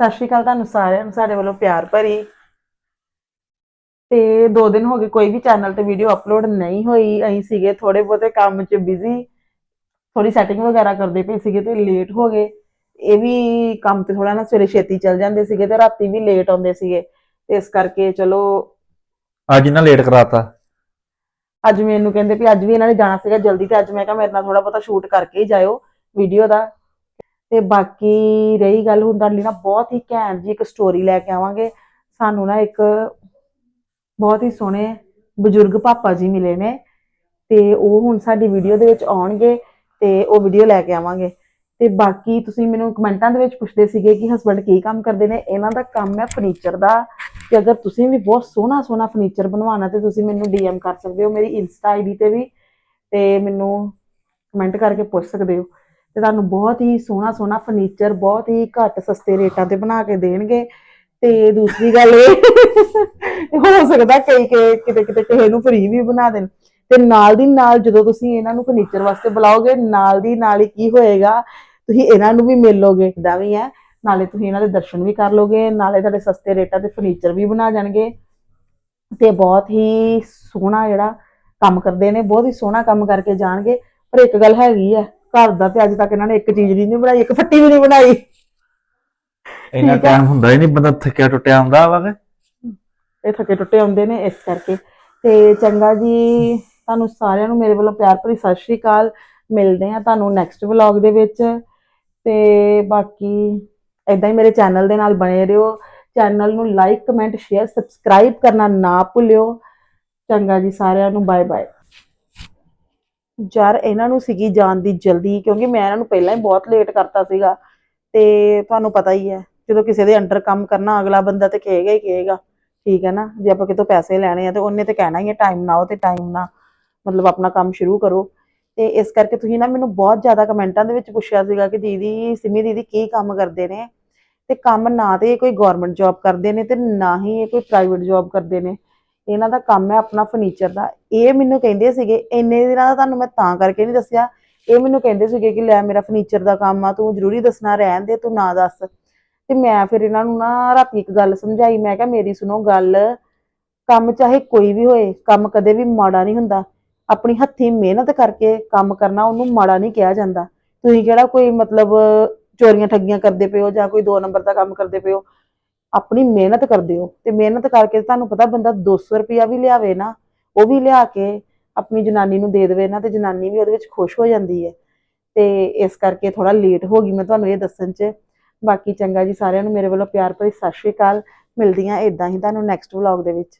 ਸਤਿ ਸ਼੍ਰੀ ਅਕਾਲ ਤੁਹਾਨੂੰ ਸਾਰਿਆਂ ਨੂੰ ਸਾਡੇ ਵੱਲੋਂ ਪਿਆਰ ਭਰੀ। ਤੇ ਦੋ ਦਿਨ ਹੋ ਗਏ ਕੋਈ ਵੀ ਚੈਨਲ ਤੇ ਵੀਡੀਓ ਅਪਲੋਡ ਨਹੀਂ ਹੋਈ। ਅਸੀਂ ਸੀਗੇ ਥੋੜੇ ਬਹੁਤੇ ਕੰਮ 'ਚ ਬਿਜ਼ੀ ਥੋੜੀ ਸੈਟਿੰਗ ਵਗੈਰਾ ਕਰਦੇ ਪਏ ਸੀਗੇ ਤੇ ਲੇਟ ਹੋ ਗਏ। ਇਹ ਵੀ ਕੰਮ ਤੇ ਥੋੜਾ ਨਾ ਸਵੇਰੇ ਛੇਤੀ ਚੱਲ ਜਾਂਦੇ ਸੀਗੇ ਤੇ ਰਾਤੀ ਵੀ ਲੇਟ ਆਉਂਦੇ ਸੀਗੇ। ਇਸ ਕਰਕੇ ਚਲੋ ਅੱਜ ਨਾ ਲੇਟ ਕਰਾਤਾ। ਅੱਜ ਮੈਨੂੰ ਕਹਿੰਦੇ ਵੀ ਅੱਜ ਵੀ ਇਹਨਾਂ ਨੇ ਜਾਣਾ ਸੀਗਾ ਜਲਦੀ ਤੇ ਅੱਜ ਮੈਂ ਕਿਹਾ ਮੇਰੇ ਨਾਲ ਥੋੜਾ ਬਹੁਤਾ ਸ਼ੂਟ ਕਰਕੇ ਹੀ ਜਾਇਓ। ਵੀਡੀਓ ਦਾ ਤੇ ਬਾਕੀ ਰਹੀ ਗੱਲ ਹੁਣ ਤੁਹਾਡੇ ਲਈ ਨਾ ਬਹੁਤ ਹੀ ਘੈਂਟ ਜੀ ਇੱਕ ਸਟੋਰੀ ਲੈ ਕੇ ਆਵਾਂਗੇ। ਸਾਨੂੰ ਨਾ ਇੱਕ ਬਹੁਤ ਹੀ ਸੋਹਣੇ ਬਜ਼ੁਰਗ ਪਾਪਾ ਜੀ ਮਿਲੇ ਨੇ ਤੇ ਉਹ ਹੁਣ ਸਾਡੀ ਵੀਡੀਓ ਦੇ ਵਿੱਚ ਆਉਣਗੇ ਤੇ ਉਹ ਵੀਡੀਓ ਲੈ ਕੇ ਆਵਾਂਗੇ। ਤੇ ਬਾਕੀ ਤੁਸੀਂ ਮੈਨੂੰ ਕਮੈਂਟਾਂ ਦੇ ਵਿੱਚ ਪੁੱਛਦੇ ਸੀਗੇ ਕਿ ਹਸਬੰਡ ਕੀ ਕੰਮ ਕਰਦੇ ਨੇ। ਇਹਨਾਂ ਦਾ ਕੰਮ ਹੈ ਫਰਨੀਚਰ ਦਾ। ਤੇ ਅਗਰ ਤੁਸੀਂ ਵੀ ਬਹੁਤ ਸੋਹਣਾ ਸੋਹਣਾ ਫਰਨੀਚਰ ਬਣਵਾਉਣਾ ਤੇ ਤੁਸੀਂ ਮੈਨੂੰ ਡੀਐਮ ਕਰ ਸਕਦੇ ਹੋ। ਮੇਰੀ ਇੰਸਟਾ ਆਈਡੀ ਤੇ ਵੀ ਤੇ ਮੈਨੂੰ ਕਮੈਂਟ ਕਰਕੇ ਪੁੱਛ ਸਕਦੇ ਹੋ। ਤੇ ਤੁਹਾਨੂੰ ਬਹੁਤ ਹੀ ਸੋਹਣਾ ਸੋਹਣਾ ਫਰਨੀਚਰ ਬਹੁਤ ਹੀ ਘੱਟ ਸਸਤੇ ਰੇਟਾਂ ਤੇ ਬਣਾ ਕੇ ਦੇਣਗੇ। ਤੇ ਦੂਸਰੀ ਗੱਲ ਇਹ, ਹੋ ਸਕਦਾ ਕਈ ਕਈ ਕਿਤੇ ਕਿਤੇ ਕਿਸੇ ਨੂੰ ਫ੍ਰੀ ਵੀ ਬਣਾ ਦੇਣ। ਤੇ ਨਾਲ ਦੀ ਨਾਲ ਜਦੋਂ ਤੁਸੀਂ ਇਹਨਾਂ ਨੂੰ ਫਰਨੀਚਰ ਵਾਸਤੇ ਬੁਲਾਓਗੇ, ਨਾਲ ਦੀ ਨਾਲ ਹੀ ਕੀ ਹੋਏਗਾ, ਤੁਸੀਂ ਇਹਨਾਂ ਨੂੰ ਵੀ ਮਿਲ ਲੋਗੇ ਇਦਾਂ ਵੀ ਹੈ, ਨਾਲੇ ਤੁਸੀਂ ਇਹਨਾਂ ਦੇ ਦਰਸ਼ਨ ਵੀ ਕਰ ਲੋਗੇ ਨਾਲੇ ਤੁਹਾਡੇ ਸਸਤੇ ਰੇਟਾਂ ਤੇ ਫਰਨੀਚਰ ਵੀ ਬਣਾ ਜਾਣਗੇ। ਤੇ ਬਹੁਤ ਹੀ ਸੋਹਣਾ ਜਿਹੜਾ ਕੰਮ ਕਰਦੇ ਨੇ, ਬਹੁਤ ਹੀ ਸੋਹਣਾ ਕੰਮ ਕਰਕੇ ਜਾਣਗੇ। ਪਰ ਇੱਕ ਗੱਲ ਹੈਗੀ ਹੈ ਘਰ ਦਾ ਤੇ ਅੱਜ ਤੱਕ ਇਹਨਾਂ ਨੇ ਇੱਕ ਚੀਜ਼ ਨਹੀਂ ਬਣਾਈ ਇੱਕ ਫੱਟੀ ਵੀ ਨਹੀਂ ਬਣਾਈ। ਇੰਨਾ ਠੀਕ ਆ। ਟਾਈਮ ਹੁੰਦਾ ਹੀ ਨਹੀਂ ਬੰਦਾ ਥੱਕਿਆ ਟੁੱਟਿਆ ਹੁੰਦਾ ਵਾ ਕਿ? ਇਹ ਥੱਕੇ ਟੁੱਟੇ ਹੁੰਦੇ ਨੇ ਇਸ ਕਰਕੇ। ਤੇ ਚੰਗਾ ਜੀ ਤੁਹਾਨੂੰ ਸਾਰਿਆਂ ਨੂੰ ਮੇਰੇ ਵੱਲੋਂ ਪਿਆਰ ਭਰੀ ਸਤਿ ਸ਼੍ਰੀ ਅਕਾਲ। ਮਿਲਦੇ ਆ ਤੁਹਾਨੂੰ ਨੈਕਸਟ ਵਲੌਗ ਦੇ ਵਿੱਚ। ਤੇ ਬਾਕੀ ਇਦਾਂ ਹੀ ਮੇਰੇ ਚੈਨਲ ਦੇ ਨਾਲ ਬਣੇ ਰਹੋ। ਚੈਨਲ ਨੂੰ ਲਾਈਕ ਕਮੈਂਟ ਸ਼ੇਅਰ ਸਬਸਕ੍ਰਾਈਬ ਕਰਨਾ ਨਾ ਭੁੱਲਿਓ। ਚੰਗਾ ਜੀ ਸਾਰਿਆਂ ਨੂੰ ਬਾਏ ਬਾਏ ਯਾਰ ਇਹਨਾਂ ਨੂੰ ਸੀਗੀ ਜਾਣ ਦੀ ਜਲਦੀ, ਕਿਉਂਕਿ ਮੈਂ ਇਹਨਾਂ ਨੂੰ ਪਹਿਲਾਂ ਹੀ ਬਹੁਤ ਲੇਟ ਕਰਤਾ ਸੀਗਾ ਤੇ ਤੁਹਾਨੂੰ ਪਤਾ ਹੀ ਹੈ, ਜਦੋਂ ਕਿਸੇ ਦੇ ਅੰਡਰ ਕੰਮ ਕਰਨਾ, ਅਗਲਾ ਬੰਦਾ ਤੇ ਕਹੇਗਾ ਹੀ ਕਹੇਗਾ, ਠੀਕ ਹੈ ਨਾ, ਜੇ ਆਪਾਂ ਕਿਤੋਂ ਪੈਸੇ ਲੈਣੇ ਆ ਤੇ ਉਹਨੇ ਤੇ ਕਹਿਣਾ ਹੀ ਹੈ ਟਾਈਮ ਨਾ ਤੇ ਟਾਈਮ ਨਾ, ਮਤਲਬ ਆਪਣਾ ਕੰਮ ਸ਼ੁਰੂ ਕਰੋ। ਤੇ ਇਸ ਕਰਕੇ ਤੁਸੀਂ ਨਾ ਮੈਨੂੰ ਬਹੁਤ ਜ਼ਿਆਦਾ ਕਮੈਂਟਾਂ ਦੇ ਵਿੱਚ ਪੁੱਛਿਆ ਸੀਗਾ ਕਿ ਦੀਦੀ, ਸਿਮੀ ਦੀਦੀ ਕੀ ਕੰਮ ਕਰਦੇ ਨੇ? ਤੇ ਕੰਮ ਨਾ ਤੇ ਇਹ ਕੋਈ ਗਵਰਨਮੈਂਟ ਜੌਬ ਕਰਦੇ ਨੇ ਤੇ ਨਾ ਹੀ ਇਹ ਕੋਈ ਪ੍ਰਾਈਵੇਟ ਜੌਬ ਕਰਦੇ ਨੇ। ਇਹਨਾਂ ਦਾ ਕੰਮ ਹੈ ਆਪਣਾ ਫਰਨੀਚਰ ਦਾ। ਇਹ ਮੈਨੂੰ ਕਹਿੰਦੇ ਸੀਗੇ, ਇੰਨੇ ਦਿਨਾਂ ਦਾ ਤੁਹਾਨੂੰ ਮੈਂ ਤਾਂ ਕਰਕੇ ਨਹੀਂ ਦੱਸਿਆ। ਇਹ ਮੈਨੂੰ ਕਹਿੰਦੇ ਸੀਗੇ ਕਿ ਲੈ ਮੇਰਾ ਫਰਨੀਚਰ ਦਾ ਕੰਮ ਆ, ਤੂੰ ਜ਼ਰੂਰੀ ਦੱਸਣਾ, ਰਹਿਣ ਦੇ, ਤੂੰ ਨਾ ਦੱਸ। ਤੇ ਮੈਂ ਫਿਰ ਇਹਨਾਂ ਨੂੰ ਨਾ ਰਾਤੀ ਇੱਕ ਗੱਲ ਸਮਝਾਈ, ਮੈਂ ਕਿਹਾ, ਮੇਰੀ ਸੁਣੋ ਗੱਲ। ਕੰਮ ਚਾਹੇ ਕੋਈ ਵੀ ਹੋਏ, ਕੰਮ ਕਦੇ ਵੀ ਮਾੜਾ ਨਹੀਂ ਹੁੰਦਾ। ਆਪਣੀ ਹੱਥੀਂ ਮਿਹਨਤ ਕਰਕੇ ਕੰਮ ਕਰਨਾ ਉਹਨੂੰ ਮਾੜਾ ਨਹੀਂ ਕਿਹਾ ਜਾਂਦਾ। ਤੁਸੀਂ ਕਿਹੜਾ ਕੋਈ ਮਤਲਬ ਚੋਰੀਆਂ ਠੱਗੀਆਂ ਕਰਦੇ ਪਏ ਹੋ ਜਾਂ ਕੋਈ ਦੋ ਨੰਬਰ ਦਾ ਕੰਮ ਕਰਦੇ ਪਏ ਹੋ? ਆਪਣੀ ਮਿਹਨਤ ਕਰਦੇ ਹੋ ਤੇ ਮਿਹਨਤ ਕਰਕੇ ਤੁਹਾਨੂੰ ਪਤਾ ਬੰਦਾ 200 ਰੁਪਿਆ ਵੀ ਲਿਆਵੇ ਨਾ, ਉਹ ਵੀ ਲਿਆ ਕੇ ਆਪਣੀ ਜਨਾਨੀ ਨੂੰ ਦੇ ਦੇਵੇ ਨਾ ਤੇ ਜਨਾਨੀ ਵੀ ਉਹਦੇ ਵਿੱਚ ਖੁਸ਼ ਹੋ ਜਾਂਦੀ ਹੈ। ਤੇ ਇਸ ਕਰਕੇ ਥੋੜਾ ਲੇਟ ਹੋ ਗਈ, ਮੈਂ ਤੁਹਾਨੂੰ ਇਹ ਦੱਸਣ 'ਚ। ਬਾਕੀ ਚੰਗਾ ਜੀ ਸਾਰਿਆਂ ਨੂੰ ਮੇਰੇ ਵੱਲੋਂ ਪਿਆਰ ਭਰੀ ਸਤਿ ਸ਼੍ਰੀ ਅਕਾਲ। ਮਿਲਦੀਆਂ ਇਦਾਂ ਹੀ ਤੁਹਾਨੂੰ ਨੈਕਸਟ ਵਲੌਗ ਦੇ ਵਿੱਚ।